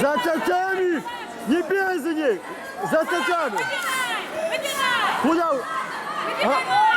За цацами! Не бей за них! За цацами! Куда? Вытянай!